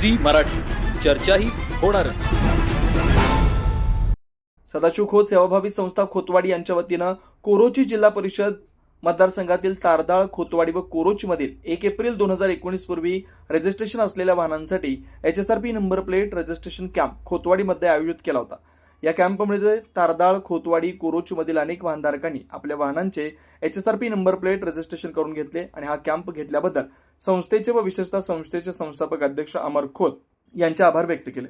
Zee Marathi. चर्चाही होणारच. सदाशिव खोत सेवाभावी संस्था खोतवाडी यांच्या वतीनं कोरोची जिल्हा परिषद मतदारसंघातील तारदाळ खोतवाडी व कोरोचमधील एक एप्रिल दोन हजार एकोणीस पूर्वी रजिस्ट्रेशन असलेल्या वाहनांसाठी H S R P number plate registration camp खोतवाडीमध्ये आयोजित केला होता. या कॅम्पमध्ये तारदाळ खोतवाडी कोरोचीमधील अनेक वाहनधारकांनी आपल्या वाहनांचे H S R P number plate registration करून घेतले आणि हा कॅम्प घेतल्याबद्दल संस्थेचे व विशेषतः संस्थेचे संस्थापक अध्यक्ष अमर खोत यांचे आभार व्यक्त केले.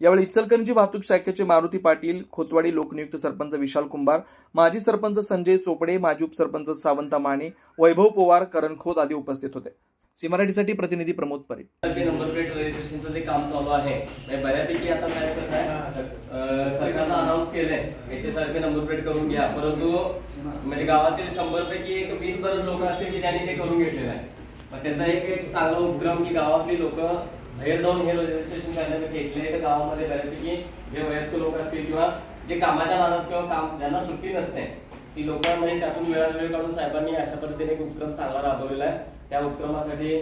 यावेळी इचलकरंजी वाहतूक शाखेचे मारुती पाटील खोतवाडी लोकनियुक्त सरपंच विशाल कुंभार माजी सरपंच संजय चोपडे माजी उपसरपंच सावंता माने वैभव पोवार करण खोत आदी उपस्थित होते. सी मराठीसाठी प्रतिनिधी प्रमोद परीट ते नंबर प्लेट रजिस्ट्रेशनचं जे काम चालू आहे बऱ्यापैकी आता काय कसं आहे सरकारनं अनाऊन्स केलंय याचे सारखे नंबर प्लेट करून घ्या. परंतु म्हणजे गावातील शंभर पैकी एक वीस बरंच लोक असतील की त्यांनी ते करून घेतलेलं आहे. मग त्याचा एक एक चांगला उपक्रम की गावातली लोक बाहेर जाऊन हे रजिस्ट्रेशन करण्यापेक्षा इथल्या इथं गावामध्ये बऱ्यापैकी जे वयस्क लोक असतील किंवा जे कामाच्या नादात किंवा काम ज्यांना सुट्टी नसते ती लोकांमध्ये त्यातून वेळा वेळ काढून साहेबांनी अशा पद्धतीने एक उपक्रम चांगला राबवलेला आहे. त्या उपक्रमासाठी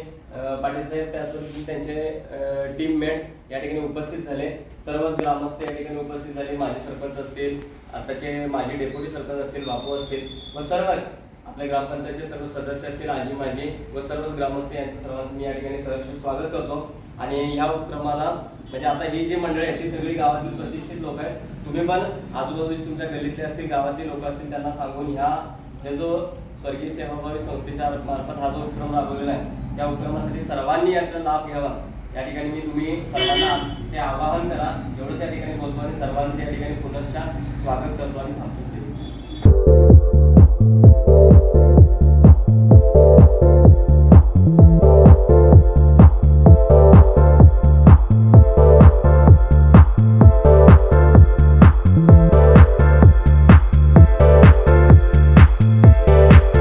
पाटील साहेब त्यासाठी त्यांचे टीम मेट या ठिकाणी उपस्थित झाले. सर्वच ग्रामस्थ या ठिकाणी उपस्थित झाले. माजी सरपंच असतील आताचे माजी डेप्युटी सरपंच असतील बापू असतील व सर्वच आपल्या ग्रामपंचायतचे सर्व सदस्य असतील आजी माजी व सर्वच ग्रामस्थ यांचं सर्वांचं मी या ठिकाणी सहर्ष स्वागत करतो. आणि ह्या उपक्रमाला म्हणजे आता ही जी मंडळी आहे ती सगळी गावातील प्रतिष्ठित लोक आहेत. तुम्ही पण आजूबाजूचे तुमच्या गल्लीतले असतील गावातले लोक असतील त्यांना सांगून ह्या हे जो स्वर्गीय सेवाभावी संस्थेच्या मार्फत हा जो उपक्रम राबवलेला आहे त्या उपक्रमासाठी सर्वांनी याचा लाभ घ्यावा. या ठिकाणी मी तुम्ही सर्वांना ते आवाहन करा. एवढंच या ठिकाणी बोलतो आणि सर्वांचे या ठिकाणी पुनश्च स्वागत करतो आणि थांबतो